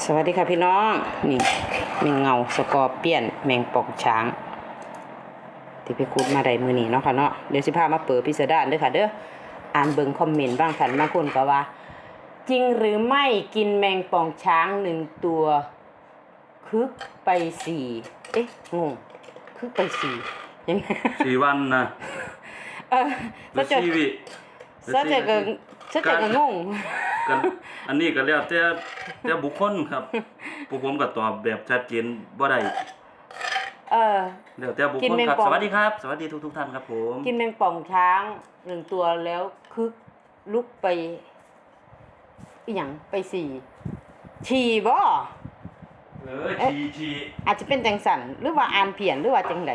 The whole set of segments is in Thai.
สวัสดีค่ะพี่น้อง นี่แมงเงาสกอร์เปียนแมงป่องช้าง ที่ไปคุดมาได้มือนี้เนาะค่ะเนาะเดี๋ยวสิพามาเปิดพิสดารเด้อค่ะเด้ออ่านเบิ่งคอมเมนต์บ้างค่ะบางคนก็ว่า จริงหรือไม่กินแมงป่องช้างหนึ่งตัวคึกไปสี่เอ๊ะงงคึกไปสี่ยังไงสี่วันนะเออหรืซะอเจอชีวิตซะเจอก็ซะเจอก็งง กันอันนี้ก็แล้วแต่แต่บุคคลครับพวกผมก็ตอบแบบชัดเจนบ่ได้เออ แล้วแต่บุคกินคลแมงครับ ป่อง สวัสดีครับ สวัสดีทุกทุกๆท่านครับผมกินแมงป่องช้างหนึ่งตัวแล้วคึกลุกไปอหย่างไปสี่ฉี่บ่เออชีชีอาจจะเป็นจังสันหรือว่าอ่านเพี้ยนหรือว่าจังได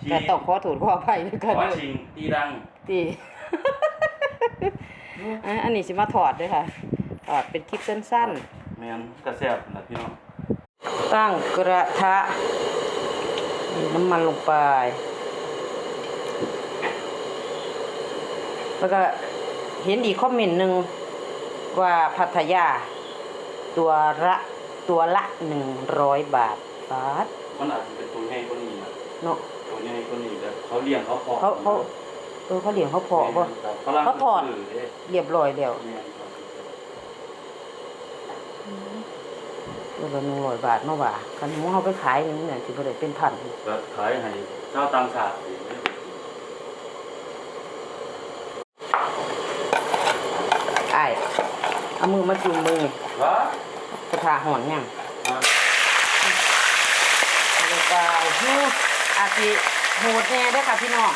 ชีแต่ต้องขอโทษขออภัยด้วยขกันอเด้อชิงตีดัง ที่ อะอันนี้สิมาถอดด้วยค่ะ ถอดเป็นคลิปสั้นแม่นกระแซ่บนะพี่น้องๆ ตั้งกระทะมีน้ำมันลงไป แล้วก็เห็นอีกคอมเมนต์หนึ่งว่าพัทยา ตัวละตัวละหนึ่งร้อยบาทบาทมันอาจจะเป็นตัวใหญ่กว่านี้นะเนาะตัวใหญ่กว่านี้แต่เขาเลี้ยงเขาเพาะเขาเขา เออเขาเลี้ยงเขาเพาะบ่ฝรั่งเขาถอดซื้เด้เรียบร้อยแล้วแม่นครับตัวละหนึ่งร้อยบาทเนาะว่าคันหมูเขาไปขายนี่เนี่ยสิบ่ได้เป็นพันก็ขายให้เจ้าต่างชาติเองอ้ายเอามือมาจุ่มมือว้ากระทาหอนยังอ่าลงไปฮู้อาสิโหดแน่เด้อค่ะพี่น้อง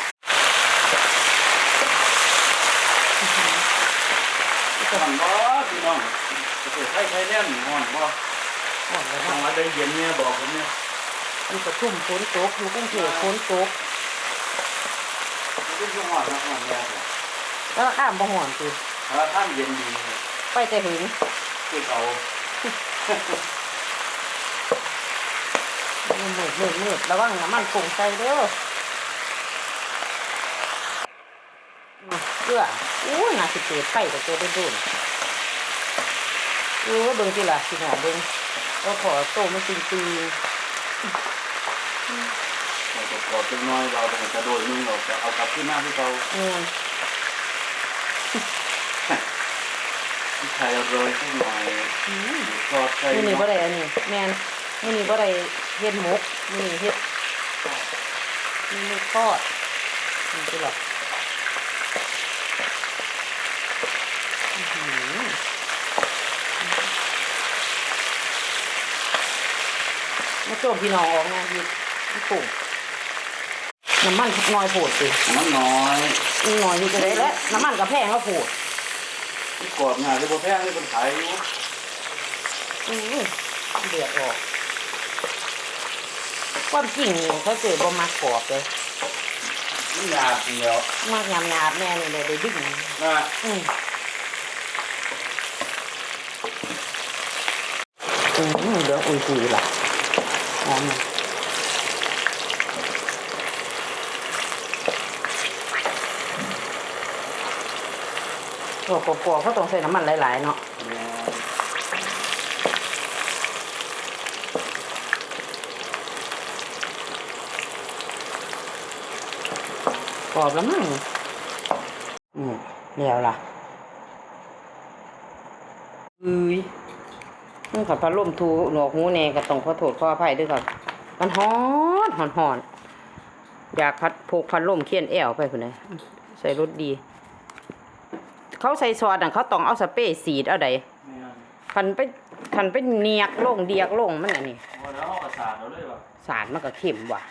ห่อนบ่พี่น้องจะเปิดให้ใช้แน่นห่อนบ่หอนแล้วทางเนาะวัดได้เย็นเนี่ยบอกผมเนี่ยมันก็ทุ่มฝนตกอยู่กรุงเทพฝนตกมันเป็นช่วงห่อนนะห่อนแย่เลยแล้วข้ามบ่หอนคือถ้าท่านเย็นดีไปแต่หึงคือเอามืดมืดมืดมืดระวังน้ำมันคงใจเด้อมาเกลือ อู้น่าสิเปิดไฟแต่ตัวโดนๆโอ้เบิ่งสิล่ะสิหอเบิ่งก็ขอโตมันจริงเราจะกอดจังน้อยเราจะกระโดดนึงเราจะเอากลับขึ้นหน้าที่เราๆอืม ที่ไทยโรยขึ้นหน่อยกอดใส่มื้อนี้บ่ได้อันนี้แม่นมื้อนี้บ่ได้เฮ็ดหมกมื้อนี้เฮ็ดเมนูทอดนี่สิล่ะอื้อหื มาโจมพี่น้องออกนะพี่พี่ปุ่มน้ำมันน้อยโผดสิมันน้อยมันน้อยอยู่จะได้แล้วน้ำมันกับแพงก็โผดที่กอดงานที่บ่แพงที่คนขายอยู่อือเดือดออกความจริงนี่เขาเจอบ่มักกรอบเลยนี่ยากเดียวมากยำยาบแน่นี่เลยได้ดึงนะอืม อืมเดี๋ยวอุ้ยปุยล่ะหอมตัวกรอบๆเขาต้องใส่น้ำมันหลายๆเนาะกรอบแล้วมั้งอืมเดี๋ยวล่ะเอ้ย นี่ขับพัดลมทูหนวกหูแน่ก็ต้องขอโทษขออภัยด้วยครับมันฮ้อนหอนหอนอยากพัดพกพัดลมเคียนแอวไปคนไหนใส่รถดี เขาใส่ซอสอะเขาต้องเอาสเปรย์สีดเอาใดคันไปคันไปเนียกลงเดียกลงมันอันนี้พอแล้วเอากระสาดเอาเลยว่ะสารมันก็เข็มว่ะ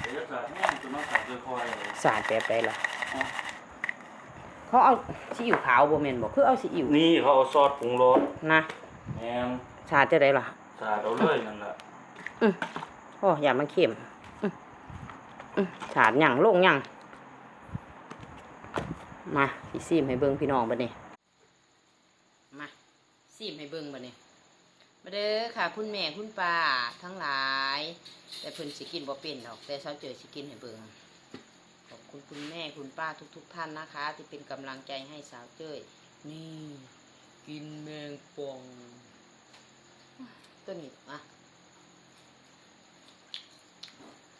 เดี๋ยวจะสาดแม่งจะมาสาดด้วยคอยเลยสารแบบใดล่ะเขาเอาซีอิ๊วขาวบ่แม่นบ่คือเอาซีอิ๊วนี่เขาเอาซอสปรุงรสนะ แม่งสารจะได้ล่ะสาดเอาเลยนั่นแหละโอ้อย่ามันเค็มอื้ออื้อสารหยังลงหยังมาสิซีมให้เบิ่งพี่น้องบัดนี้มาซีมให้เบิ่งบัดนี้มาเด้อค่ะ คุณแม่คุณป้าทั้งหลาย แต่เพิ่นสิกินบ่เป็นดอก แต่เช้าเจอสิกินให้เบิ่งขอบคุณคุณแม่คุณป้าทุกๆทท่านนะคะ ที่เป็นกำลังใจให้สาวเจ้ยนี่ กินแมงป่องตัวนี้อะ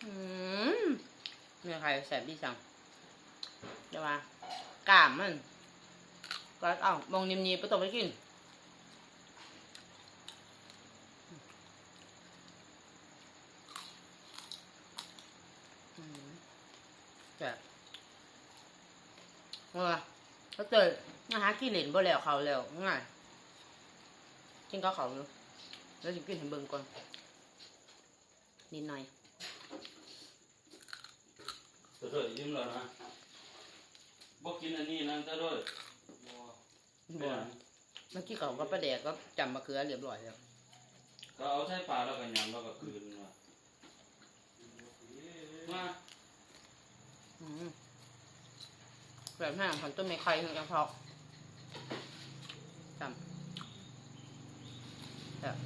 อืมเนี่ยใครแสบดีจังเดี๋ยวมากล้ามมันก็เอ้ามองนิ่มๆไปต้องไปกินอืมแบบเออเขาเจอ นะฮะกินเหรนบ่แล้วเขาแล้วง่ายกินก็เขาอยู่แล้วจะกินให้เบิ่งก่อนนิดหน่อยเด้อยิ้มแล้วนะบ่กินอันนี้นะเด้อบ่เมื่อกี้เขาก็ประแดกก็จำมะเขือเรียบร้อยแล้วก็เอาใส่ปลาแล้วก็ยำแล้วก็คืนมามาอืมแบบห้างผันต้นไม้ไข่ถึงจะพอก จำแบบ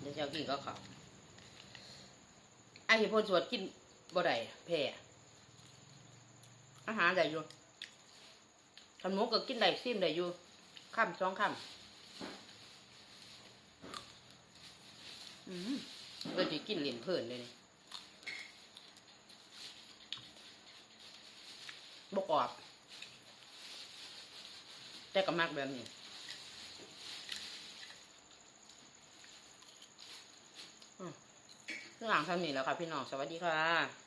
เดี๋ยวจะเอากินก็ขาไอ้ที่พ่นสวดกินบ่ได้แพ้อาหารได้อยู่ขนมก็กินได้ซิมได้อยู่ข้ามสองข้ามอืมก็จะกินเหรียญเพิ่นเลยนี่ บกออกแต่ก็มากแบบนี้เรื่องหลังทำนี่แล้วค่ะพี่น้อง สวัสดีค่ะ